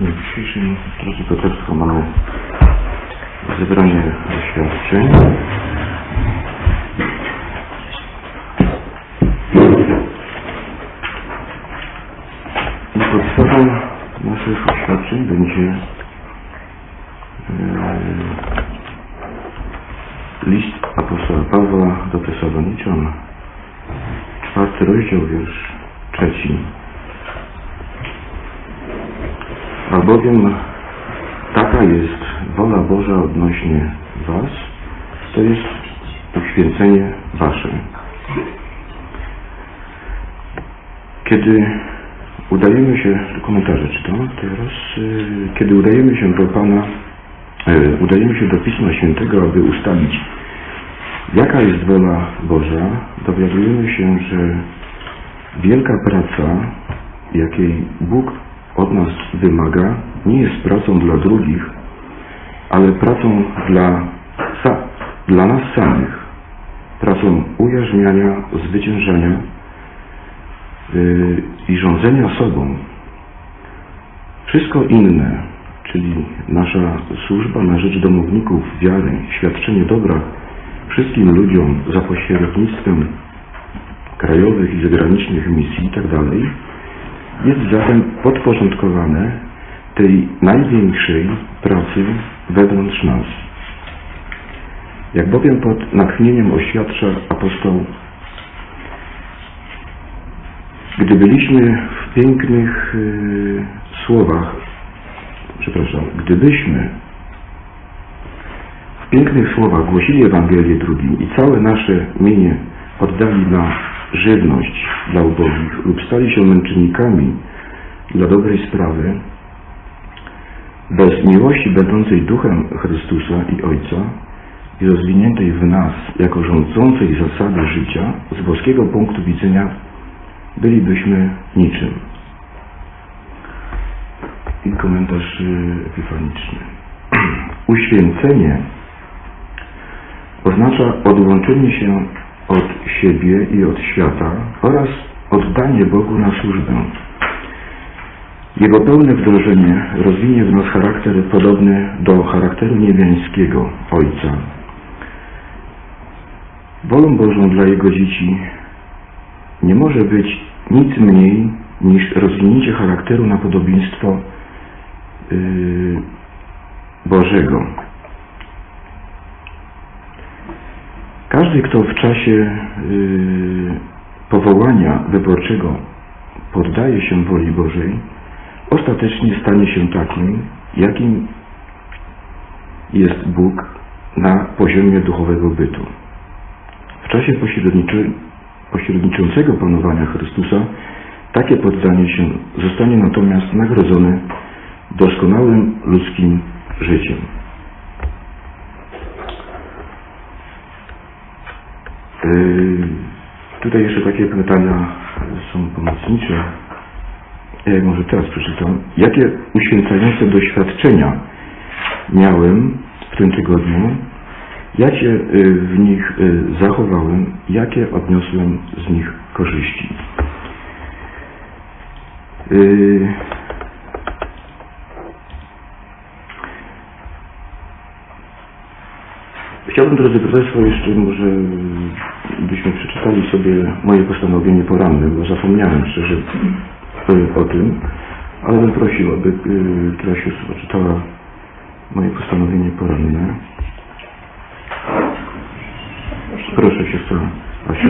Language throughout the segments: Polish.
W dzisiejszym drodze braterstwa mamy zebranie doświadczeń. I podstawą naszych oświadczeń będzie e, list apostoła Pawła do Tesaloniczan, czwarty rozdział, wiersz trzeci. Albowiem taka jest wola Boża odnośnie Was, to jest uświęcenie Wasze. Kiedy udajemy się, komentarze czytam teraz, y, kiedy udajemy się do Pana, y, udajemy się do Pisma Świętego, aby ustalić, jaka jest wola Boża, dowiadujemy się, że wielka praca, jakiej Bóg od nas wymaga, nie jest pracą dla drugich, ale pracą dla, sa, dla nas samych, pracą ujarzmiania, zwyciężania yy, i rządzenia sobą. Wszystko inne, czyli nasza służba na rzecz domowników wiary, świadczenie dobra wszystkim ludziom za pośrednictwem krajowych i zagranicznych misji itd., jest zatem podporządkowane tej największej pracy wewnątrz nas. Jak bowiem pod natchnieniem oświadcza apostoł, gdy byliśmy w pięknych y, słowach, przepraszam, gdybyśmy w pięknych słowach głosili Ewangelię drugim i całe nasze mienie oddali na żywność dla ubogich lub stali się męczennikami dla dobrej sprawy, bez miłości będącej duchem Chrystusa i Ojca i rozwiniętej w nas jako rządzącej zasady życia, z boskiego punktu widzenia bylibyśmy niczym. I komentarz y, epifaniczny. Uświęcenie oznacza odłączenie się od siebie i od świata oraz oddanie Bogu na służbę. Jego pełne wdrożenie rozwinie w nas charakter podobny do charakteru niebiańskiego Ojca. Wolą Bożą dla Jego dzieci nie może być nic mniej niż rozwinięcie charakteru na podobieństwo yy, Bożego. Każdy, kto w czasie yy, powołania wyborczego poddaje się woli Bożej, ostatecznie stanie się takim, jakim jest Bóg na poziomie duchowego bytu. W czasie pośredniczy, pośredniczącego panowania Chrystusa takie poddanie się zostanie natomiast nagrodzone doskonałym ludzkim życiem. Yy, Tutaj jeszcze takie pytania są pomocnicze. Ja może teraz przeczytam. Jakie uświęcające doświadczenia miałem w tym tygodniu? Jakie y, w nich y, zachowałem? Jakie odniosłem z nich korzyści? Yy, Chciałbym, drodzy Profesor, jeszcze może byśmy przeczytali sobie moje postanowienie poranne, bo zapomniałem szczerze y, o tym, ale bym prosił, aby y, która siostra czytała moje postanowienie poranne. Proszę siostra Asia.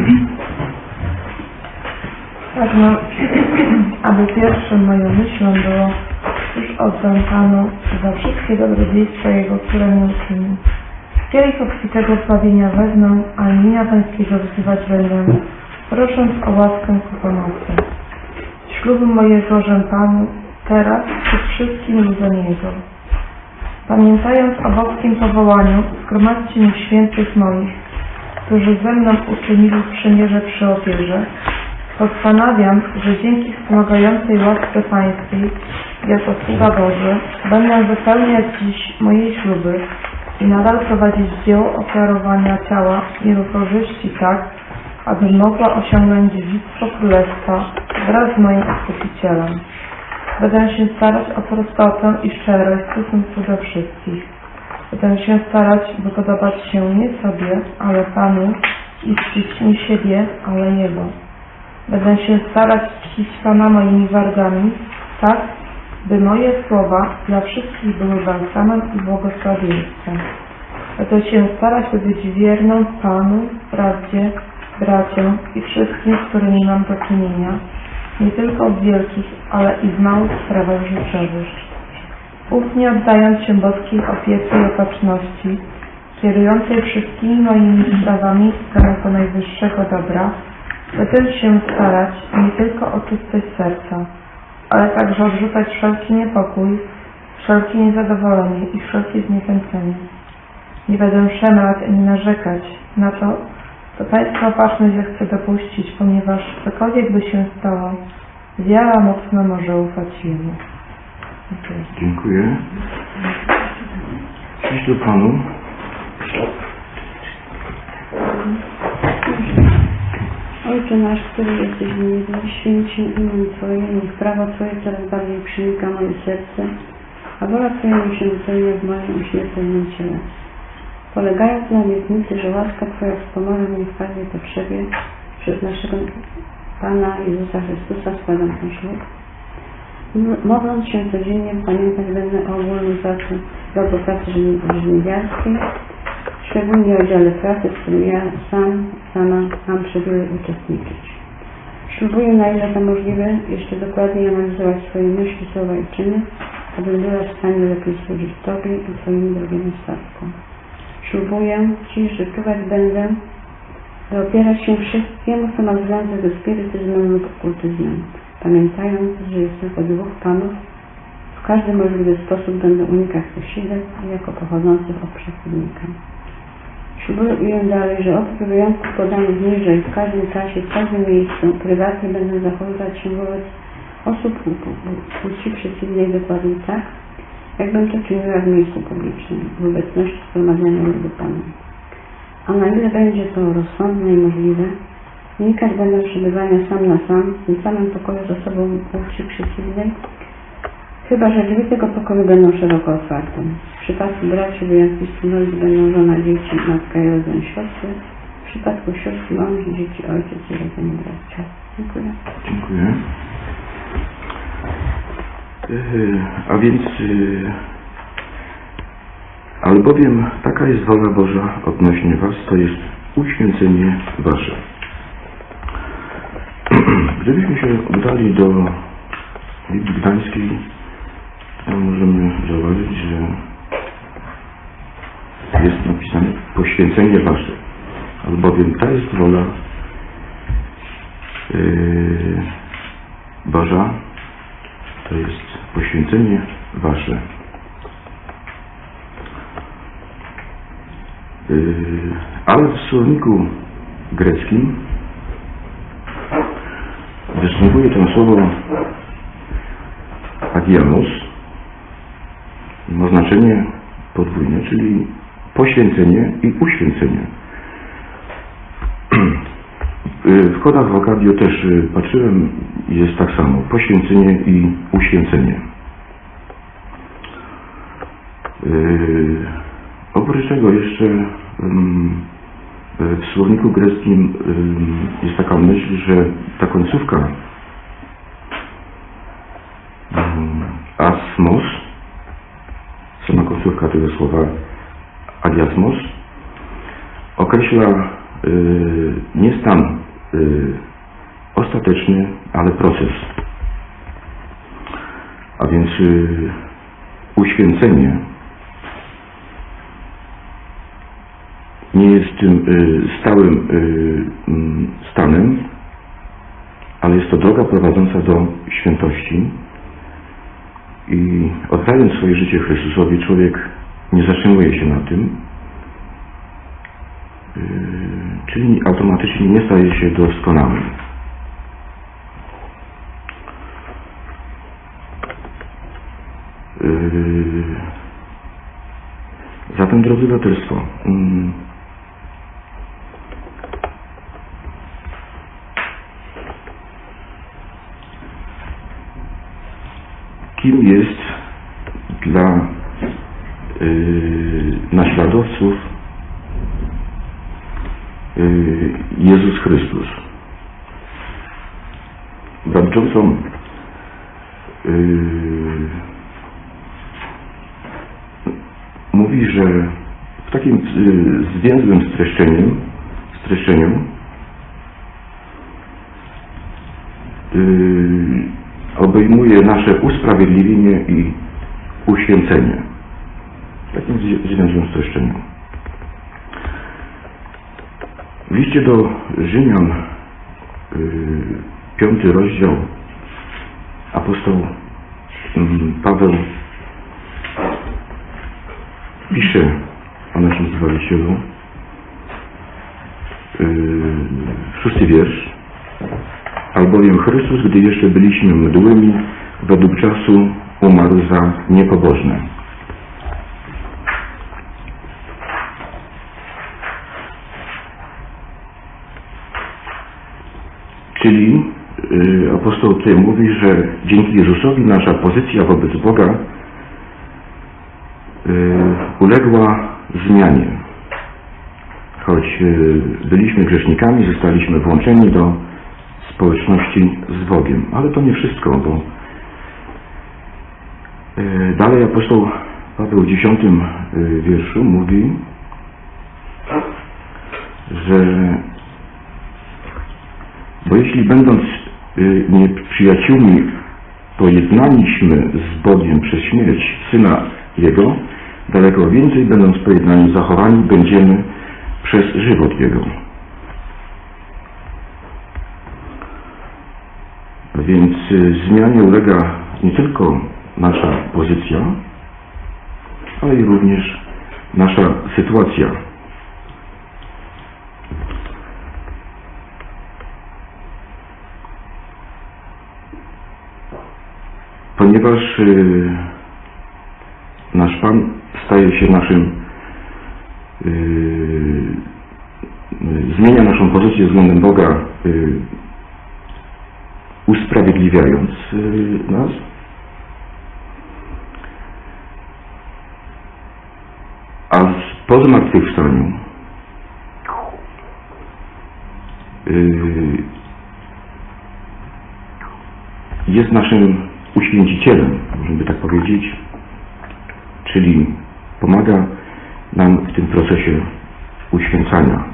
Pragnę, aby pierwszą moją myślą było już oddam Panu za wszystkie dobrodziejstwa Jego, które mi uczynił. Kielich obfitego zbawienia wezmę, a imienia Pańskiego wzywać będę, prosząc o łaskę ku pomocy. Ślubu mojego żem Panu, teraz przed wszystkim ludziom Jego. Pamiętając o boskim powołaniu, zgromadźcie mi świętych moich, którzy ze mną uczynili przymierze przy ofierze, Postanawiam, że dzięki wspomagającej łasce Pańskiej, jako sługa Boży, będę wypełniać dziś moje śluby i nadal prowadzić dzieło ofiarowania ciała Jego korzyści tak, abym mogła osiągnąć dziedzictwo Królestwa wraz z moim Odkupicielem. Będę się starać o prostotę i szczerość w stosunku do wszystkich. Będę się starać, by się nie sobie, ale Panu i czcić nie siebie, ale Jego. Będę się starać czcić Pana moimi wargami, tak, by moje słowa dla wszystkich były balsamem i błogosławieństwem. Będę się starać, by być wierną Panu, prawdzie, braciom i wszystkim, z którymi mam do czynienia, nie tylko w wielkich, ale i w małych sprawach życiowych. Ufnie oddając się boskiej opiece i opatrzności, kierującej wszystkimi moimi sprawami w stronę najwyższego dobra, będę się starać nie tylko o czystość serca, ale także odrzucać wszelki niepokój, wszelkie niezadowolenie i wszelkie zniechęcenie. Nie będę szemrać ani narzekać na to, co Pańska opatrzność zechce dopuścić, ponieważ cokolwiek by się stało, wiara mocno może ufać Jemu. Dziękuję. Dziękuję. Cześć do Panu. Ojcze nasz, który jesteś w niebie, święć się imię Twoje, niech prawo Twoje coraz bardziej przenika moje serce, a wola Twoja niech się wypełnia w moim uśmiertelnym ciele. Polegając na obietnicy, że łaska Twoja wspomoże mnie w każdej potrzebie, przez naszego Pana Jezusa Chrystusa składam ten ślub. Modląc się codziennie, pamiętać będę o ogólnym pracy, dobro pracy żniwiarskiej, szczególnie o dziale pracy, w którym ja sam, sama mam przywilej uczestniczyć. Ślubuję, na ile to możliwe, jeszcze dokładniej analizować swoje myśli, słowa i czyny, abym była w stanie lepiej służyć Tobie i Twojemu drogiemu statkom. Ślubuję Ci, że czuwać będę, by opierać się wszystkiemu, co ma związek ze spirytyzmem lub okultyzmem, pamiętając, że jest tylko dwóch panów, w każdy możliwy sposób będę unikać tych jako pochodzących od przeciwnika. Ślubuję dalej, że oprócz wyjątków podanych niżej, w każdym czasie, w każdym miejscu, prywatnie będę zachowywać się wobec osób płci przeciwnej dokładnie tak, jakbym to czyniła w miejscu publicznym, w obecności zgromadzenia ludu Pana. A na ile będzie to rozsądne i możliwe, unikać będę przebywania sam na sam, w tym samym pokoju z osobą płci przeciwnej, Chyba, że drzwi tego pokoju będą szeroko otwarte. W przypadku braci wyjątki stanowić będą żona, dzieci, matka i rodzeń siostry. W przypadku sióstr mąż, dzieci, ojciec i rodzeń bracia. Dziękuję. Dziękuję. Yy, A więc, yy, albowiem taka jest wola Boża odnośnie Was, to jest uświęcenie Wasze. Gdybyśmy się udali do Biblii Gdańskiej, to możemy zauważyć, że jest napisane poświęcenie Wasze, albowiem ta jest wola yy, Boża, to jest poświęcenie Wasze. Yy, Ale w słowniku greckim występuje to słowo agianos, ma znaczenie podwójne, czyli poświęcenie i uświęcenie. Y, W kodach wokadio też y, patrzyłem jest tak samo. Poświęcenie i uświęcenie. Yy, oprócz tego jeszcze ym, w słowniku greckim ym, jest taka myśl, że ta końcówka asmos, sama końcówka tego słowa agiasmos, określa y, nie stan y, ostateczny, ale proces. A więc y, uświęcenie nie jest tym stałym stanem, ale jest to droga prowadząca do świętości. I oddając swoje życie Chrystusowi, człowiek nie zatrzymuje się na tym, Yy, czyli automatycznie nie staje się doskonałym. Yy, Zatem, drodzy braterstwo, mm, dla y, naśladowców y, Jezus Chrystus. Brat Johnson y, mówi, że w takim y, zwięzłym streszczeniu y, obejmuje nasze usprawiedliwienie i uświęcenie. Takim zwięzłym streszczeniu. W liście do Rzymian, y, piąty rozdział, apostoł mm, Paweł pisze o naszym Zbawicielu, yy, szósty wiersz, albowiem Chrystus, gdy jeszcze byliśmy mdłymi, według czasu umarł za niepobożne. Czyli yy, apostoł tutaj mówi, że dzięki Jezusowi nasza pozycja wobec Boga y, uległa zmianie. Choć y, byliśmy grzesznikami, zostaliśmy włączeni do społeczności z Bogiem. Ale to nie wszystko, bo y, dalej apostoł Paweł w dziesiątym wierszu mówi, że bo jeśli będąc y, nieprzyjaciółmi pojednaniśmy z Bogiem przez śmierć Syna Jego, daleko więcej będąc pojednani zachowani będziemy przez żywot Jego. Więc y, zmianie ulega nie tylko nasza pozycja, ale i również nasza sytuacja. Y, nasz Pan staje się naszym, yy, zmienia naszą pozycję względem Boga, yy, usprawiedliwiając yy, nas. A po zmartwychwstaniu jest naszym uświęcicielem, można by tak powiedzieć, czyli pomaga nam w tym procesie uświęcania.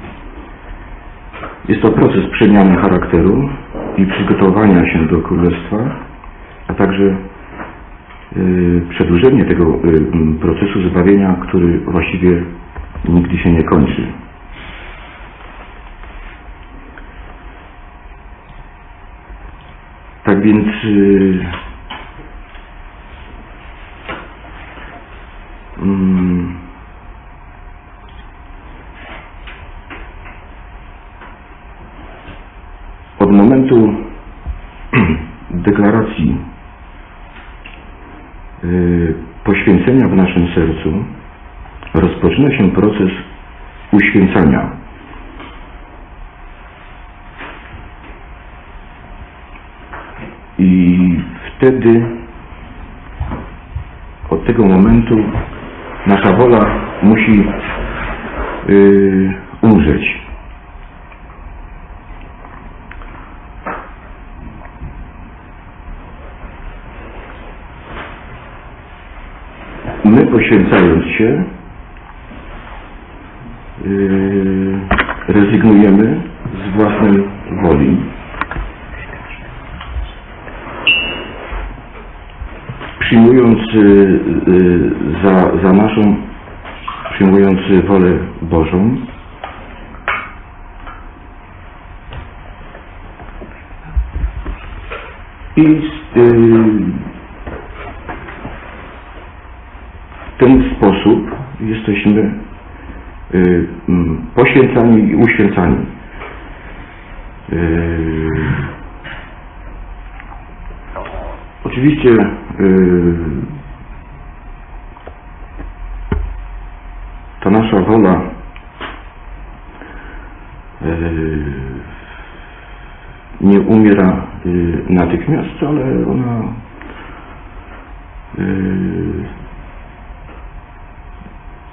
Jest to proces przemiany charakteru i przygotowania się do Królestwa, a także y, przedłużenie tego y, procesu zbawienia, który właściwie nigdy się nie kończy. Tak więc Mm. Od momentu deklaracji y, poświęcenia w naszym sercu rozpoczyna się proces uświęcania. I wtedy od tego momentu nasza wola musi yy, umrzeć. My poświęcając się yy, rezygnujemy z własnej woli przyjmując y, y, za, za naszą, wolę Bożą, i y, w ten sposób jesteśmy y, mm, poświęcani i uświęcani. Y, Oczywiście ta nasza wola e, nie umiera e, natychmiast, ale ona e,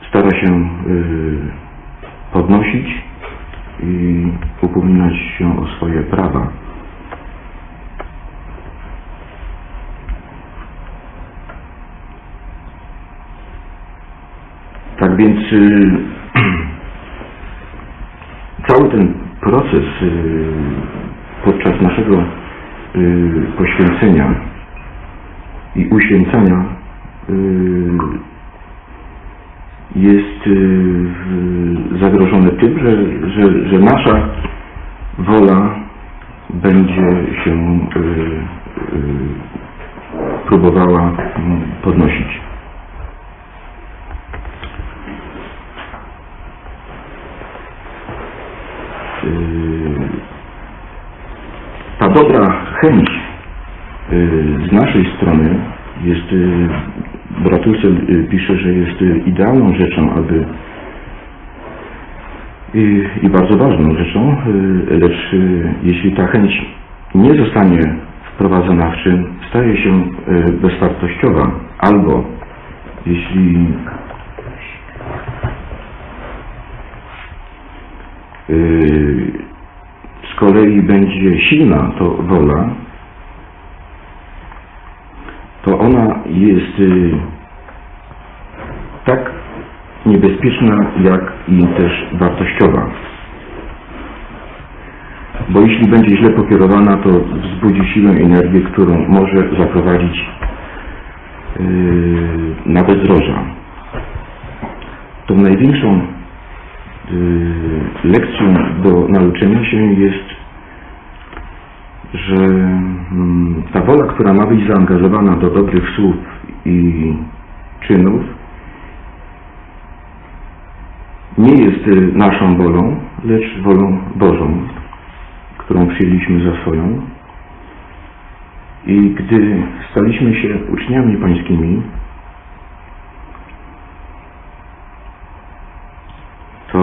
stara się podnosić i upominać się o swoje prawa. Więc y, cały ten proces y, podczas naszego y, poświęcenia i uświęcania jest zagrożony tym, że, że, że nasza wola będzie się próbowała mm, podnosić. Y, ta dobra chęć y, z naszej strony jest, y, brat Ursel y, pisze, że jest idealną rzeczą, aby i, i bardzo ważną rzeczą, lecz jeśli ta chęć nie zostanie wprowadzona w czyn, staje się bezwartościowa, albo jeśli y, z kolei będzie silna to wola, to ona jest y, tak niebezpieczna, jak i też wartościowa. Bo jeśli będzie źle pokierowana, to wzbudzi i energię, którą może zaprowadzić yy, na bezdroża. Tą największą lekcją do nauczenia się jest, że mm, ta wola, która ma być zaangażowana do dobrych słów i czynów, nie jest y, naszą wolą, lecz wolą Bożą, którą przyjęliśmy za swoją. I gdy staliśmy się uczniami pańskimi, to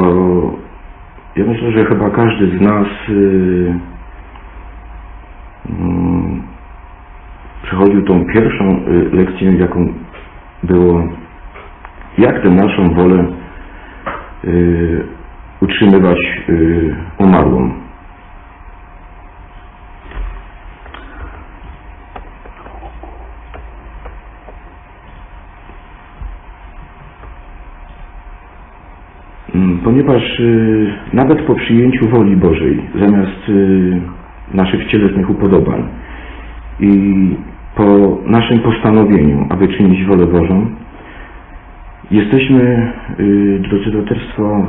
ja myślę, że chyba każdy z nas y, mm, przechodził tą pierwszą y, lekcję, jaką było, jak tę naszą wolę y, utrzymywać y, umarłą. Mm, Ponieważ y, nawet po przyjęciu woli Bożej, zamiast y, naszych cielesnych upodobań i po naszym postanowieniu, aby czynić wolę Bożą, Jesteśmy, y, drodzy braterstwo,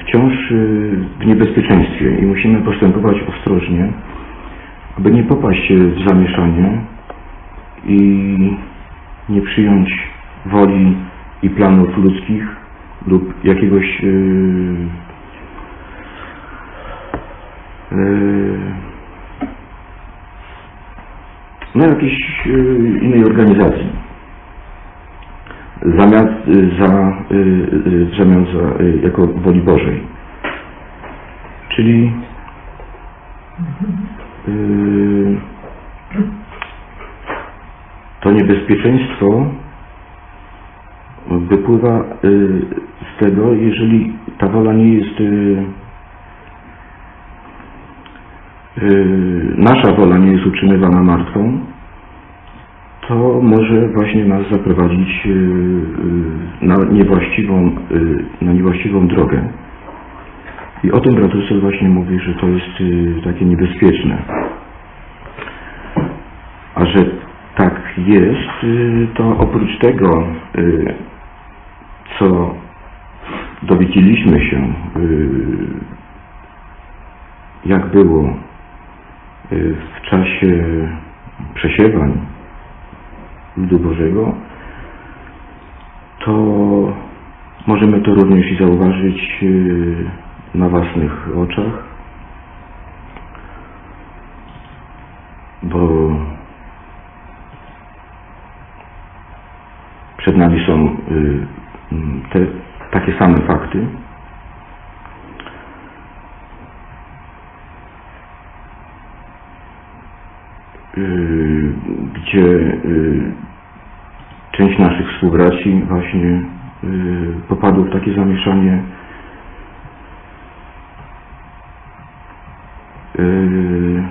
wciąż w niebezpieczeństwie i musimy postępować ostrożnie, aby nie popaść w zamieszanie i nie przyjąć woli i planów ludzkich lub jakiegoś y, y, no jakiejś y, innej organizacji zamiast za, w zamian za, jako woli Bożej. Czyli to niebezpieczeństwo wypływa tego, jeżeli ta wola nie jest y, y, nasza wola nie jest utrzymywana martwą, to może właśnie nas zaprowadzić y, y, na niewłaściwą, y, na niewłaściwą drogę. I o tym brat właśnie mówi, że to jest y, takie niebezpieczne. A że tak jest, y, to oprócz tego, y, co dowiedzieliśmy się, y, jak było y, w czasie przesiewań ludu Bożego, to możemy to również i zauważyć y, na własnych oczach, bo przed nami są te takie same fakty. y, gdzie y, część naszych współbraci właśnie popadł w takie zamieszanie. Y,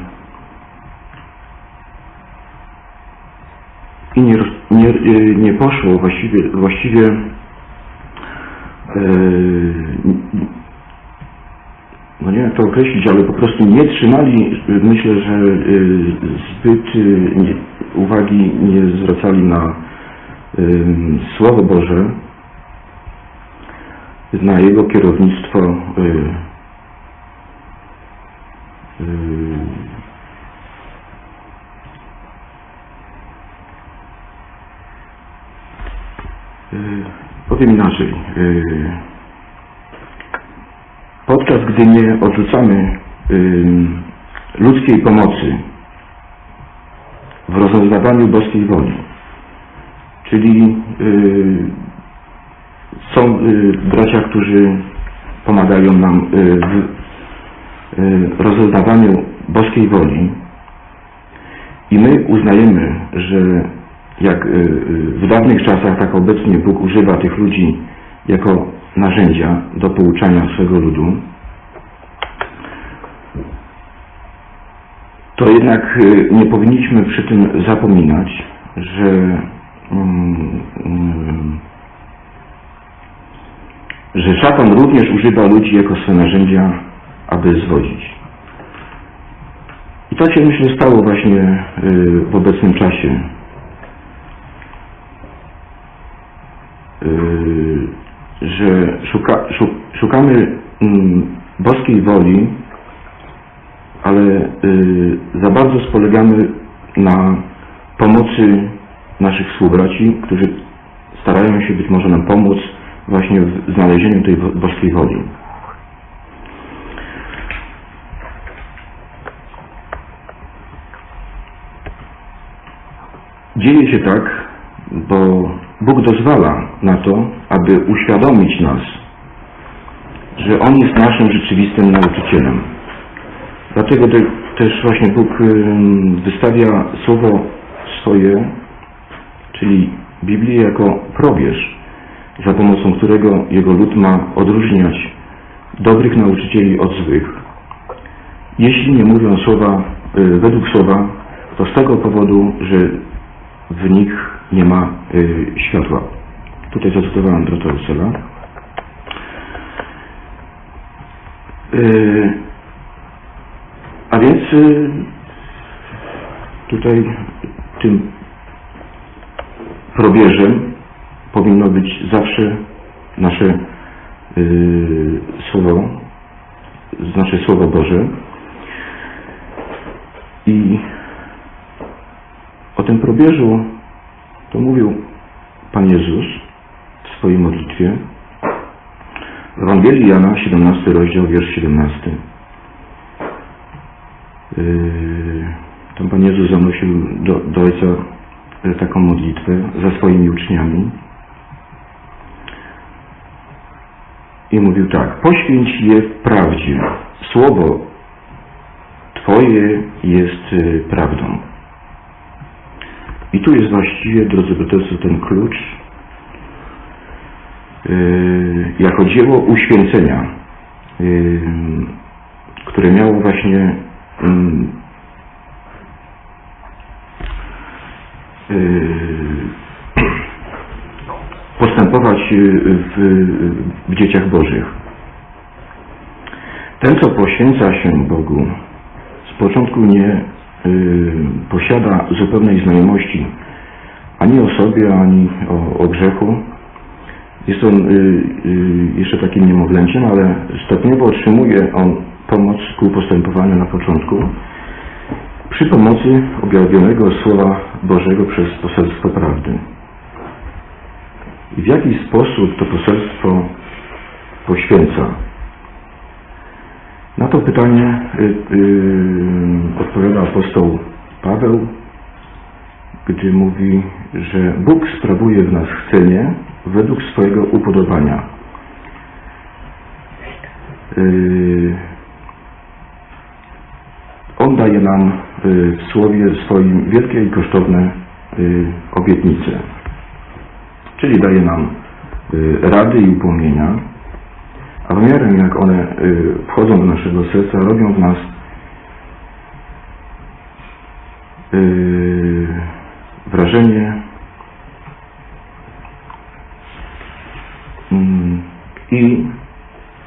I nie, nie, y, nie poszło właściwie, właściwie y, no nie wiem jak to określić, ale po prostu nie trzymali, myślę, że y, zbyt y, nie, uwagi nie zwracali na Słowo Boże, na Jego kierownictwo powiem inaczej. y, Podczas gdy nie odrzucamy ym, ludzkiej pomocy w rozeznawaniu boskiej woli, czyli y, są y, bracia, którzy pomagają nam y, w y, rozeznawaniu boskiej woli i my uznajemy, że jak y, y, w dawnych czasach, tak obecnie Bóg używa tych ludzi jako narzędzia do pouczania swego ludu, to jednak y, nie powinniśmy przy tym zapominać, że mm, mm, że szatan również używa ludzi jako swe narzędzia, aby zwodzić. I tak się myślę stało właśnie w obecnym czasie. Y, że szuka, szuk, szukamy mm, boskiej woli, ale y, za bardzo spolegamy na pomocy naszych współbraci, którzy starają się być może nam pomóc właśnie w znalezieniu tej boskiej woli. Dzieje się tak, bo Bóg dozwala na to, aby uświadomić nas, że On jest naszym rzeczywistym nauczycielem. Dlatego te, też właśnie Bóg wystawia słowo swoje, czyli Biblię jako probierz, za pomocą którego Jego lud ma odróżniać dobrych nauczycieli od złych. Jeśli nie mówią słowa y, według słowa, to z tego powodu, że w nich nie ma y, światła. Tutaj zacytowałem brata Russella. Y, a więc y, tutaj tym probierzem powinno być zawsze nasze y, słowo, nasze Słowo Boże. I o tym probierzu to mówił Pan Jezus w swojej modlitwie. W Ewangelii Jana, 17 rozdział, wiersz 17. Yy, Tam Pan Jezus zanosił do, do Ojca e, taką modlitwę za swoimi uczniami. I mówił tak, poświęć je w prawdzie. Słowo Twoje jest y, prawdą. I tu jest właściwie, drodzy braterscy, ten klucz yy, jako dzieło uświęcenia, yy, które miało właśnie yy, postępować w, w dzieciach Bożych. Ten, co poświęca się Bogu, z początku nie posiada zupełnej znajomości ani o sobie, ani o, o grzechu. Jest on y, y, jeszcze takim niemowlęciem, ale stopniowo otrzymuje on pomoc ku postępowaniu na początku przy pomocy objawionego Słowa Bożego przez poselstwo prawdy. I w jaki sposób to poselstwo poświęca? To pytanie y, y, odpowiada apostoł Paweł, gdy mówi, że Bóg sprawuje w nas chcenie według swojego upodobania. Y, On daje nam y, w Słowie swoim wielkie i kosztowne obietnice. Czyli daje nam rady i upomnienia, a wymiarem jak one y, wchodzą do naszego serca, robią w nas y, wrażenie mm, i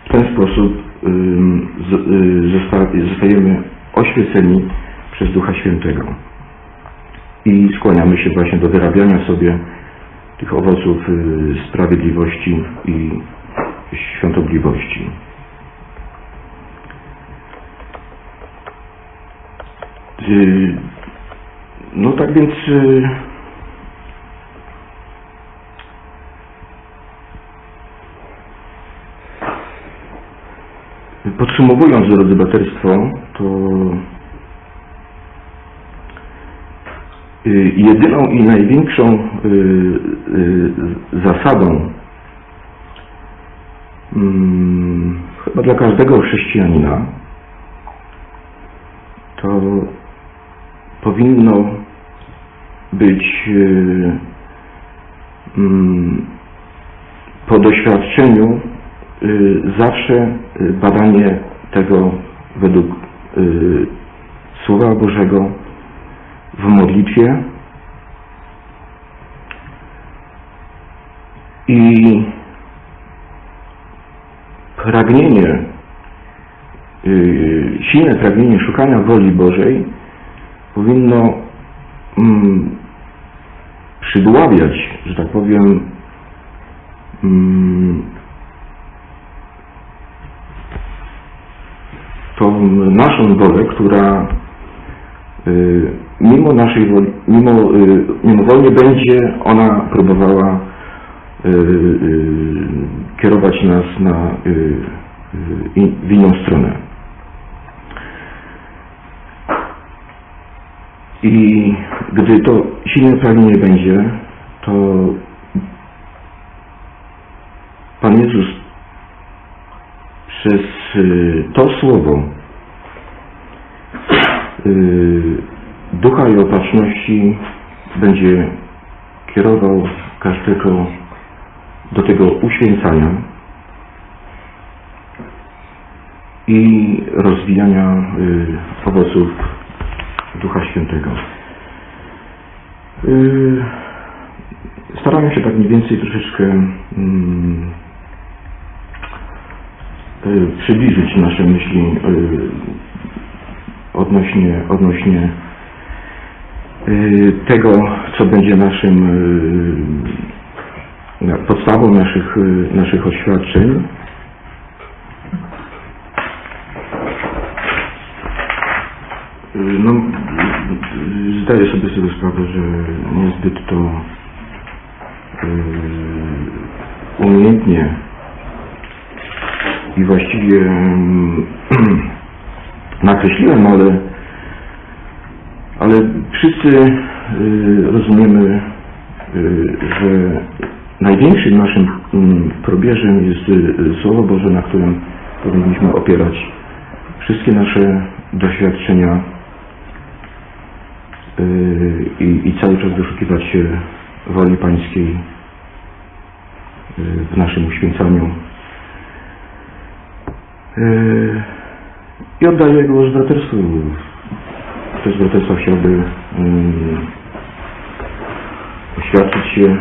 w ten sposób y, zosta- zostajemy oświeceni przez Ducha Świętego. I skłaniamy się właśnie do wyrabiania sobie tych owoców sprawiedliwości i świątobliwości. Y, No tak więc y, podsumowując drodzy braterstwo, to y, jedyną i największą zasadą mm, chyba dla każdego chrześcijanina to powinno być y, mm, po doświadczeniu y, zawsze y, badanie tego według Słowa Bożego w modlitwie. I pragnienie, y, silne pragnienie szukania woli Bożej powinno mm, przydławiać, że tak powiem, mm, tą naszą wolę, która y, mimo naszej woli, mimo, y, mimowolnie będzie ona próbowała kierować nas na, y, y, w inną stronę. I gdy to silne pragnienie będzie, to Pan Jezus przez y, to słowo ducha i opatrzności będzie kierował każdego do tego uświęcania i rozwijania y, owoców Ducha Świętego. Y, Starałem się tak mniej więcej troszeczkę mm, y, przybliżyć nasze myśli odnośnie, odnośnie tego, co będzie naszym na- podstawą naszych, y, naszych oświadczeń. Y, No, zdaję sobie z tego sprawę, że niezbyt to y, umiejętnie i właściwie mm, nakreśliłem, ale, ale wszyscy rozumiemy, że największym naszym mm, probierzem jest y, Słowo Boże, na którym powinniśmy opierać wszystkie nasze doświadczenia y, i, i cały czas doszukiwać się woli Pańskiej y, w naszym uświęcaniu. I oddaję głos braterstwu. Kto z braterstwa chciałby y, oświadczyć się